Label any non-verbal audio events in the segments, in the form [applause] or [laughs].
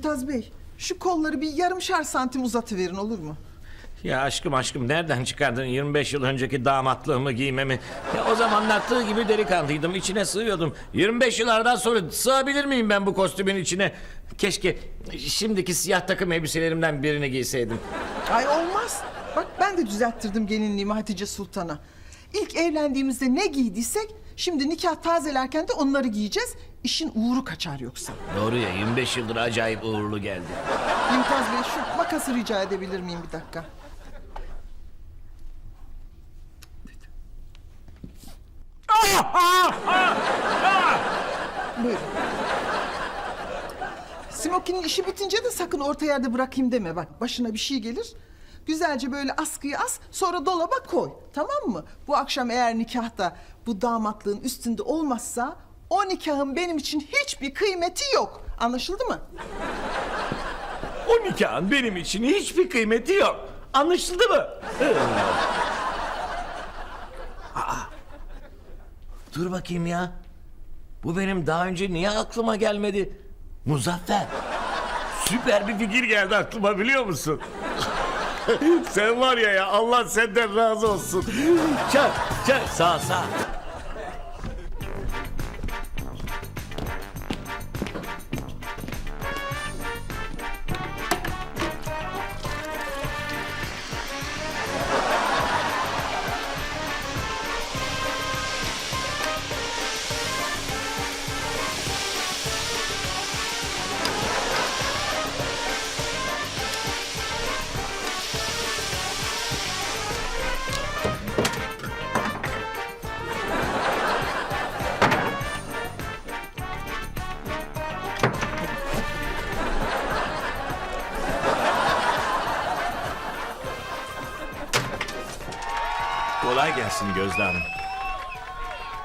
Mümtaz Bey, şu kolları bir yarımşar santim uzatıverin olur mu? Ya aşkım aşkım nereden çıkardın 25 yıl önceki damatlığımı giymemi? Ya o zamanlar tığ gibi delikanlıydım içine sığıyordum. 25 yıllardan sonra sığabilir miyim ben bu kostümün içine? Keşke şimdiki siyah takım elbiselerimden birini giyseydim. Ay olmaz. Bak ben de düzelttirdim gelinliğimi Hatice Sultan'a. İlk evlendiğimizde ne giydiysek şimdi nikah tazelerken de onları giyeceğiz. İşin uğru kaçar yoksa. Doğru ya 25 yıldır acayip uğurlu geldi. Mümtaz Bey şu makası rica edebilir miyim bir dakika? Buyurun. Smokin'in işi bitince de sakın orta yerde bırakayım deme bak başına bir şey gelir. Güzelce böyle askıya as sonra dolaba koy tamam mı? Bu akşam eğer nikahta bu damatlığın üstünde olmazsa o nikahın benim için hiçbir kıymeti yok. Anlaşıldı mı? O nikahın benim için hiçbir kıymeti yok. Anlaşıldı mı? Aa, dur bakayım ya. Bu benim daha önce niye aklıma gelmedi? Muzaffer. Süper bir fikir geldi aklıma biliyor musun? [laughs] Sen var ya ya Allah senden razı olsun. Çak çak sağ sağ. Gelsin Gözde Hanım.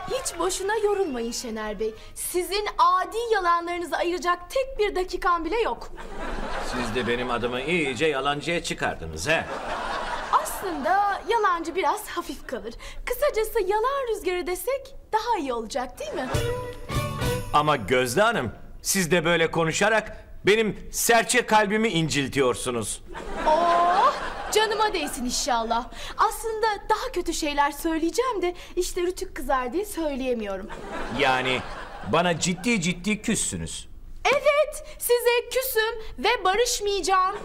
Hiç boşuna yorulmayın Şener Bey. Sizin adi yalanlarınızı ayıracak tek bir dakikam bile yok. Siz de benim adımı iyice yalancıya çıkardınız he. Aslında yalancı biraz hafif kalır. Kısacası yalan rüzgarı desek daha iyi olacak değil mi? Ama Gözde Hanım siz de böyle konuşarak benim serçe kalbimi inciltiyorsunuz. Oh canıma değsin inşallah. Aslında daha kötü şeyler söyleyeceğim de işte rütük kızar diye söyleyemiyorum. Yani bana ciddi ciddi küssünüz. Evet size küsüm ve barışmayacağım.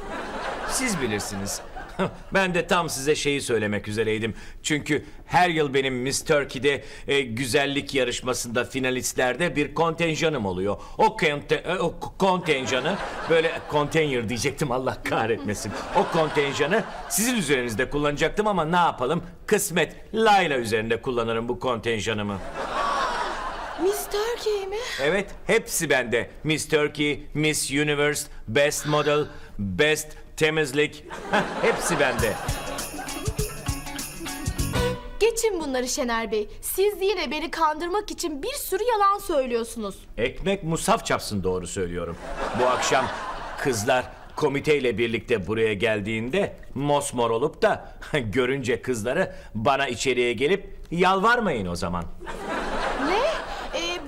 Siz bilirsiniz. [laughs] Ben de tam size şeyi söylemek üzereydim. Çünkü her yıl benim Miss Turkey'de e, güzellik yarışmasında finalistlerde bir kontenjanım oluyor. O, konte, e, o kontenjanı böyle konteyner diyecektim Allah kahretmesin. O kontenjanı sizin üzerinizde kullanacaktım ama ne yapalım? Kısmet Layla üzerinde kullanırım bu kontenjanımı. Miss Turkey mi? Evet, hepsi bende. Miss Turkey, Miss Universe, Best Model, Best Temizlik. [laughs] Hepsi bende. Geçin bunları Şener Bey. Siz yine beni kandırmak için bir sürü yalan söylüyorsunuz. Ekmek musaf çapsın doğru söylüyorum. Bu akşam kızlar komiteyle birlikte buraya geldiğinde mosmor olup da [laughs] görünce kızları bana içeriye gelip yalvarmayın o zaman.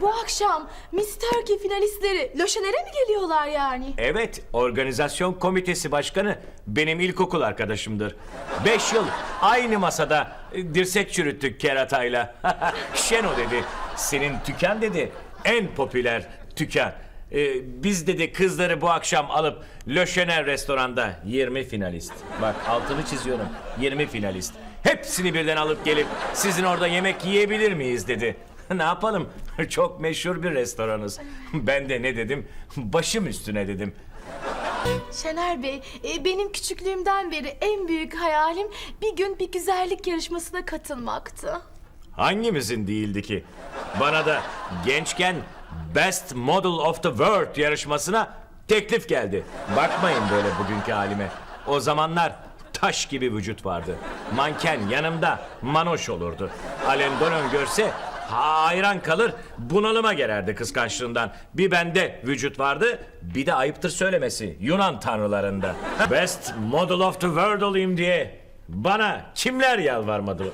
Bu akşam Miss Turkey finalistleri Löşener'e mi geliyorlar yani? Evet, organizasyon komitesi başkanı benim ilkokul arkadaşımdır. Beş yıl aynı masada e, dirsek çürüttük keratayla. [laughs] Şeno dedi, senin tüken dedi, en popüler tüken. Ee, biz dedi kızları bu akşam alıp Löşener restoranda 20 finalist. Bak altını çiziyorum, 20 finalist. Hepsini birden alıp gelip sizin orada yemek yiyebilir miyiz dedi. [laughs] Ne yapalım? [laughs] Çok meşhur bir restoranız. [laughs] Ben de ne dedim? Başım üstüne dedim. Şener Bey, e, benim küçüklüğümden beri en büyük hayalim bir gün bir güzellik yarışmasına katılmaktı. Hangimizin değildi ki? Bana da gençken Best Model of the World yarışmasına teklif geldi. Bakmayın böyle bugünkü halime. O zamanlar taş gibi vücut vardı. Manken yanımda manoş olurdu. Alain Delon görse hayran kalır bunalıma girerdi kıskançlığından. Bir bende vücut vardı bir de ayıptır söylemesi Yunan tanrılarında. Best Model of the World olayım diye bana kimler yalvarmadı?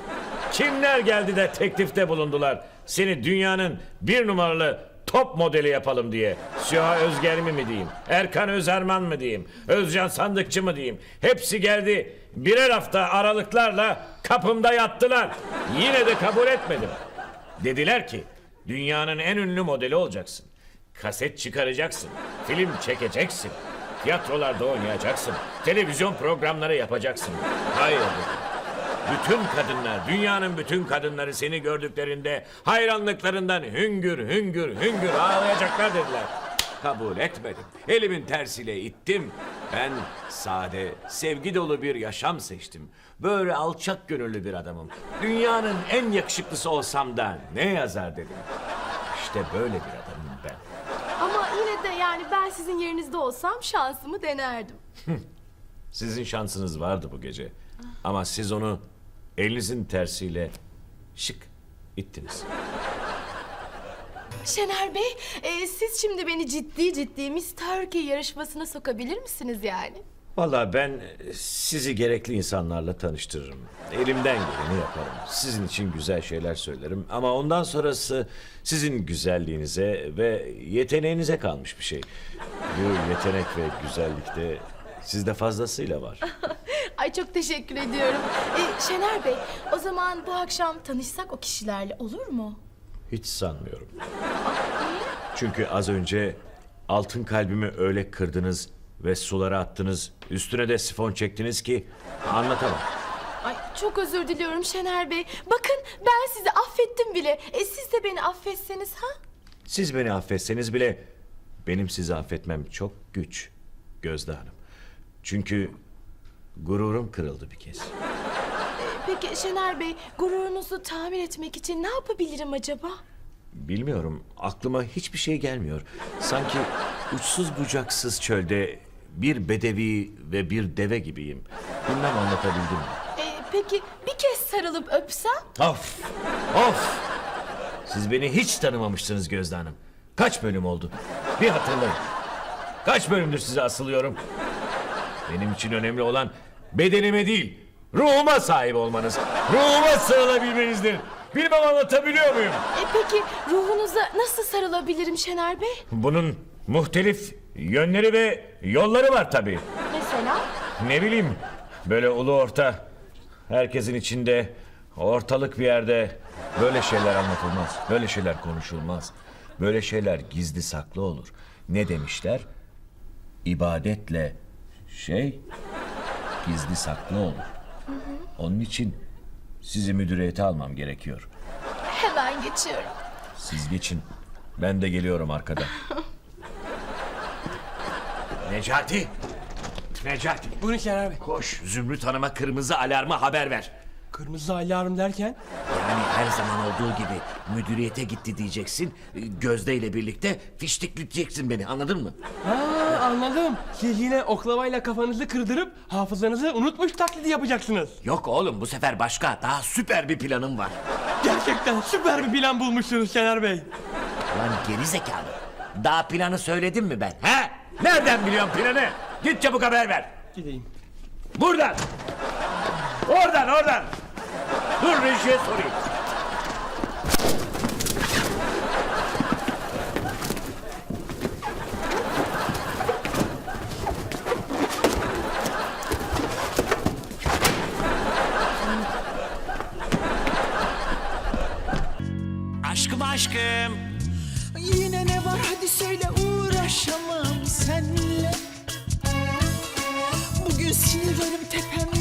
Kimler geldi de teklifte bulundular? Seni dünyanın bir numaralı top modeli yapalım diye. Süha Özgermi mi diyeyim? Erkan Özerman mı diyeyim? Özcan Sandıkçı mı diyeyim? Hepsi geldi. Birer hafta aralıklarla kapımda yattılar. Yine de kabul etmedim. Dediler ki dünyanın en ünlü modeli olacaksın. Kaset çıkaracaksın. Film çekeceksin. Tiyatrolarda oynayacaksın. Televizyon programları yapacaksın. Hayır dedim. Bütün kadınlar, dünyanın bütün kadınları seni gördüklerinde hayranlıklarından hüngür hüngür hüngür ağlayacaklar dediler. Kabul etmedim. Elimin tersiyle ittim. Ben sade, sevgi dolu bir yaşam seçtim. Böyle alçak gönüllü bir adamım. Dünyanın en yakışıklısı olsam da ne yazar dedim. İşte böyle bir adamım ben. Ama yine de yani ben sizin yerinizde olsam şansımı denerdim. Sizin şansınız vardı bu gece. Ama siz onu elinizin tersiyle şık ittiniz. Şener Bey, e, siz şimdi beni ciddi ciddi Miss Turkey yarışmasına sokabilir misiniz yani? Vallahi ben sizi gerekli insanlarla tanıştırırım. Elimden geleni yaparım. Sizin için güzel şeyler söylerim. Ama ondan sonrası sizin güzelliğinize ve yeteneğinize kalmış bir şey. Bu yetenek ve güzellikte sizde fazlasıyla var. [laughs] Ay çok teşekkür ediyorum. E, Şener Bey, o zaman bu akşam tanışsak o kişilerle olur mu? Hiç sanmıyorum. Çünkü az önce altın kalbimi öyle kırdınız ve sulara attınız. Üstüne de sifon çektiniz ki anlatamam. Ay çok özür diliyorum Şener Bey. Bakın ben sizi affettim bile. E, siz de beni affetseniz ha? Siz beni affetseniz bile benim sizi affetmem çok güç Gözde Hanım. Çünkü gururum kırıldı bir kez. Peki Şener Bey, gururunuzu tamir etmek için ne yapabilirim acaba? Bilmiyorum aklıma hiçbir şey gelmiyor. Sanki uçsuz bucaksız çölde bir bedevi ve bir deve gibiyim. Bilmem anlatabildim mi? E, peki bir kez sarılıp öpsem? Of! Of! Siz beni hiç tanımamışsınız Gözde Hanım. Kaç bölüm oldu? Bir hatırlayın. Kaç bölümdür size asılıyorum? Benim için önemli olan bedenime değil, ruhuma sahip olmanız. Ruhuma sarılabilmenizdir. Bilmem anlatabiliyor muyum? E, peki ruhunuza nasıl sarılabilirim Şener Bey? Bunun muhtelif yönleri ve yolları var tabii. Mesela? Ne bileyim, böyle ulu orta, herkesin içinde, ortalık bir yerde böyle şeyler anlatılmaz. Böyle şeyler konuşulmaz. Böyle şeyler gizli saklı olur. Ne demişler? İbadetle şey gizli saklı olur. Onun için sizi müdüriyete almam gerekiyor. Hemen geçiyorum. Siz geçin. Ben de geliyorum arkada. Necati! Necati! Buyurun Şener Bey. Koş Zümrüt Hanım'a kırmızı alarma haber ver. Kırmızı alarm derken? Yani her zaman olduğu gibi müdüriyete gitti diyeceksin. Gözde ile birlikte fiştikleyeceksin beni anladın mı? Ha anladım. Siz yine oklavayla kafanızı kırdırıp hafızanızı unutmuş taklidi yapacaksınız. Yok oğlum bu sefer başka daha süper bir planım var. Gerçekten süper bir plan bulmuşsunuz Şener Bey. Lan geri zekalı. Daha planı söyledim mi ben? He? Nereden biliyorsun planı? Git çabuk haber ver. Gideyim. Buradan! Oradan oradan! Dur rejiye sorayım. Aşkım aşkım. Yine ne var hadi söyle uğraşamam senle Bugün sinirlerim tepemde